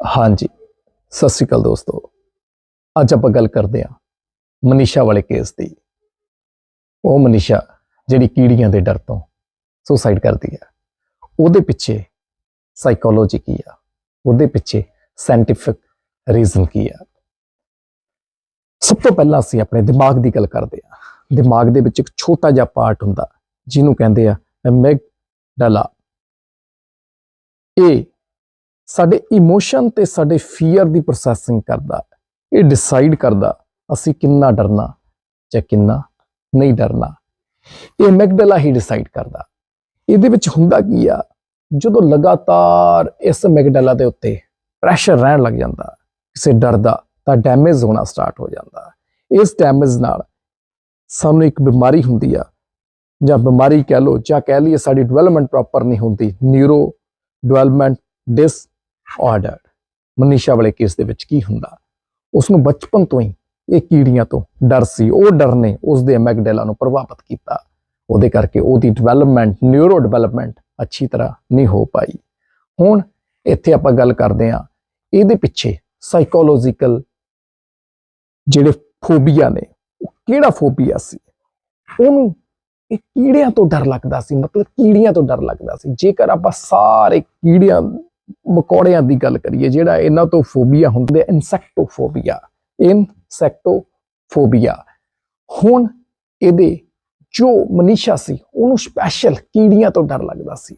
ਹਾਂਜੀ, ਸਤਿ ਸ਼੍ਰੀ ਅਕਾਲ ਦੋਸਤੋ। ਅੱਜ ਆਪਾਂ ਗੱਲ ਕਰਦੇ ਹਾਂ ਮਨੀਸ਼ਾ ਵਾਲੇ ਕੇਸ ਦੀ। ਉਹ ਮਨੀਸ਼ਾ ਜਿਹੜੀ ਕੀੜੀਆਂ ਦੇ ਡਰ ਤੋਂ ਸੁਸਾਈਡ ਕਰਦੀ ਹੈ, ਉਹਦੇ ਪਿੱਛੇ ਸਾਈਕੋਲੋਜੀ ਕੀ ਆ? ਉਹਦੇ ਪਿੱਛੇ ਸਾਇੰਟਿਫਿਕ ਰੀਜ਼ਨ ਕੀ ਆ? ਸਭ ਤੋਂ ਪਹਿਲਾਂ ਅਸੀਂ ਆਪਣੇ ਦਿਮਾਗ ਦੀ ਗੱਲ ਕਰਦੇ ਹਾਂ। ਦਿਮਾਗ ਦੇ ਵਿੱਚ ਇੱਕ ਛੋਟਾ ਜਿਹਾ ਪਾਰਟ ਹੁੰਦਾ, ਜਿਹਨੂੰ ਕਹਿੰਦੇ ਆ ਐਮਿਗਡਾਲਾ ਇਹ ਸਾਡੇ ਇਮੋਸ਼ਨ ਤੇ ਸਾਡੇ ਫੀਅਰ ਦੀ ਪ੍ਰੋਸੈਸਿੰਗ ਕਰਦਾ ਇਹ ਡਿਸਾਈਡ ਕਰਦਾ, ਅਸੀਂ ਕਿੰਨਾ ਡਰਨਾ ਜਾਂ ਕਿੰਨਾ ਨਹੀਂ ਡਰਨਾ। ਇਹ ਮੈਗਡਲਾ ਹੀ ਡਿਸਾਈਡ ਕਰਦਾ। ਇਹਦੇ ਵਿੱਚ ਹੁੰਦਾ ਕੀ ਆ, ਜਦੋਂ ਲਗਾਤਾਰ ਇਸ ਮੈਗਡਲਾ ਦੇ ਉੱਤੇ ਪ੍ਰੈਸ਼ਰ ਰਹਿਣ ਲੱਗ ਜਾਂਦਾ, ਕਿਸੇ ਡਰ ਦਾ, ਤਾਂ ਡੈਮੇਜ ਹੋਣਾ ਸਟਾਰਟ ਹੋ ਜਾਂਦਾ। ਇਸ ਡੈਮੇਜ ਨਾਲ ਸਾਨੂੰ ਇੱਕ ਬਿਮਾਰੀ ਹੁੰਦੀ ਆ, ਜਾਂ ਬਿਮਾਰੀ ਕਹਿ ਲਓ, ਜਾਂ ਕਹਿ ਲਈਏ ਸਾਡੀ ਡਿਵੈਲਪਮੈਂਟ ਪ੍ਰੋਪਰ ਨਹੀਂ ਹੁੰਦੀ neuro development disorder Manisha ਵਾਲੇ ਕੇਸ ਦੇ ਵਿੱਚ ਕੀ ਹੁੰਦਾ? ਉਸ ਨੂੰ ਬਚਪਨ ਤੋਂ ਹੀ ਇਹ ਕੀੜੀਆਂ ਤੋਂ ਡਰ ਸੀ। ਉਹ ਡਰ ਨੇ ਉਸ ਦੇ ਐਮੈਗਡੈਲਾ ਨੂੰ ਪ੍ਰਭਾਵਿਤ ਕੀਤਾ। ਉਹਦੇ ਕਰਕੇ ਉਹਦੀ ਡਿਵੈਲਪਮੈਂਟ ਨਿਊਰੋ ਡਿਵੈਲਪਮੈਂਟ ਅੱਛੀ ਤਰ੍ਹਾਂ ਨਹੀਂ ਹੋ ਪਾਈ। ਹੁਣ ਇੱਥੇ ਆਪਾਂ ਗੱਲ ਕਰਦੇ ਹਾਂ। ਇਹਦੇ ਪਿੱਛੇ ਸਾਈਕੋਲੋਜੀਕਲ ਜਿਹੜੇ ਫੋਬੀਆ ਨੇ, ਉਹ ਕਿਹੜਾ ਫੋਬੀਆ ਸੀ? ਉਹਨੂੰ ਇਹ ਕੀੜਿਆਂ ਤੋਂ ਡਰ ਲੱਗਦਾ ਸੀ। ਮਤਲਬ ਕੀੜੀਆਂ ਤੋਂ ਡਰ ਲੱਗਦਾ ਸੀ। ਜੇਕਰ ਆਪਾਂ ਸਾਰੇ ਕੀੜਿਆਂ ਮਕੌੜਿਆਂ ਦੀ ਗੱਲ ਕਰੀਏ, ਜਿਹੜਾ ਇਹਨਾਂ ਤੋਂ ਫੋਬੀਆ ਹੁੰਦੇ ਇਨਸੈਕਟੋਫੋਬੀਆ ਇਨਸੈਕਟੋਫੋਬੀਆ। ਹੁਣ ਇਹਦੇ ਜੋ ਮਨੀਸ਼ਾ ਸੀ, ਉਹਨੂੰ ਸਪੈਸ਼ਲ ਕੀੜੀਆਂ ਤੋਂ ਡਰ ਲੱਗਦਾ ਸੀ।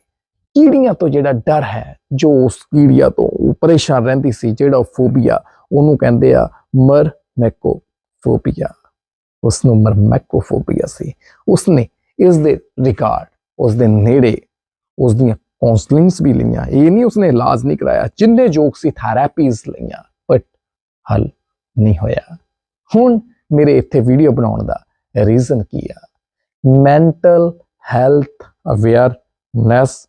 ਕੀੜੀਆਂ ਤੋਂ ਜਿਹੜਾ ਡਰ ਹੈ, ਜੋ ਉਸ ਕੀੜੀਆਂ ਤੋਂ ਪਰੇਸ਼ਾਨ ਰਹਿੰਦੀ ਸੀ, ਜਿਹੜਾ ਫੋਬੀਆ, ਉਹਨੂੰ ਕਹਿੰਦੇ ਆ ਮਰ ਮੈਕੋਫੋਬੀਆ ਉਸ ਨੂੰ ਮਰਮੈਕੋਫੋਬੀਆ ਸੀ। ਉਸਨੇ ਇਸ ਦੇ ਰਿਕਾਰਡ ਉਸ ਦੇ ਨੇੜੇ ਉਸ ਦੀਆਂ ਕਾਉਂਸਲਿੰਗਸ ਵੀ ਲਈਆਂ। ਇਹ ਨਹੀਂ ਉਸਨੇ ਇਲਾਜ ਨਹੀਂ ਕਰਾਇਆ, ਜਿੰਨੇ ਜੋਕ ਸੀ ਥੈਰੇਪੀਜ਼ ਲਈਆਂ ਬਟ ਹੱਲ ਨਹੀਂ ਹੋਇਆ। ਹੁਣ ਮੇਰੇ ਇੱਥੇ ਵੀਡੀਓ ਬਣਾਉਣ ਦਾ ਰੀਜ਼ਨ ਕੀ ਆ? ਮੈਂਟਲ ਹੈਲਥ ਅਵੇਅਰਨੈਸ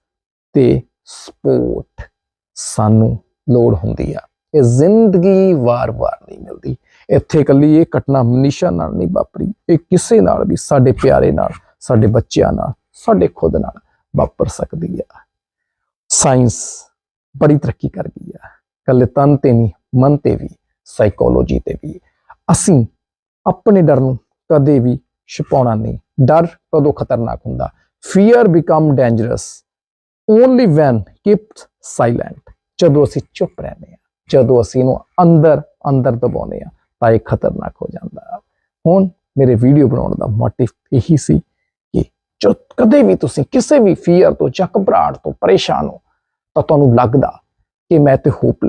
ਤੇ ਸਪੋਰਟ ਸਾਨੂੰ ਲੋੜ ਹੁੰਦੀ ਆ। ਇਹ ਜ਼ਿੰਦਗੀ ਵਾਰ-ਵਾਰ ਨਹੀਂ ਮਿਲਦੀ। ਇੱਥੇ ਇਕੱਲੀ ਇਹ ਘਟਨਾ ਮਨੀਸ਼ਾ ਨਾਲ ਨਹੀਂ ਵਾਪਰੀ। ਇਹ ਕਿਸੇ ਨਾਲ ਵੀ, ਸਾਡੇ ਪਿਆਰੇ ਨਾਲ, ਸਾਡੇ ਬੱਚਿਆਂ ਨਾਲ, ਸਾਡੇ ਖੁਦ ਨਾਲ ਵਾਪਰ ਸਕਦੀ ਆ। ਸਾਇੰਸ ਬੜੀ ਤਰੱਕੀ ਕਰ ਗਈ ਆ। ਕੱਲੇ ਤਨ ਤੇ ਨਹੀਂ, ਮਨ ਤੇ ਵੀ ਸਾਈਕੋਲੋਜੀ ਤੇ ਵੀ। ਅਸੀਂ ਆਪਣੇ ਡਰ ਨੂੰ ਕਦੇ ਵੀ ਛੁਪਾਉਣਾ ਨਹੀਂ। ਡਰ ਕਦੋਂ ਖਤਰਨਾਕ ਹੁੰਦਾ? Fear become dangerous only when kept silent ਜਦੋਂ ਅਸੀਂ ਚੁੱਪ ਰਹਿੰਦੇ ਆ ਜਦੋਂ ਅਸੀਂ ਇਹਨੂੰ ਅੰਦਰ ਅੰਦਰ ਦਬਾਉਂਦੇ ਆ ਤਾਂ ਇਹ ਖਤਰਨਾਕ ਹੋ ਜਾਂਦਾ। ਹੁਣ ਮੇਰੇ ਵੀਡੀਓ ਬਣਾਉਣ ਦਾ ਮੋਟਿਵ ਇਹੀ ਸੀ ਕਿ ਜੋ ਕਦੇ ਵੀ ਤੁਸੀਂ ਕਿਸੇ ਵੀ ਫੀਅਰ ਤੋਂ ਜਾਂ ਘਬਰਾਹਟ ਤੋਂ ਪਰੇਸ਼ਾਨ ਹੋ ਤਾਂ ਤੁਹਾਨੂੰ ਲੱਗਦਾ ਕਿ ਮੈਂ ਤੇ ਹੋਪ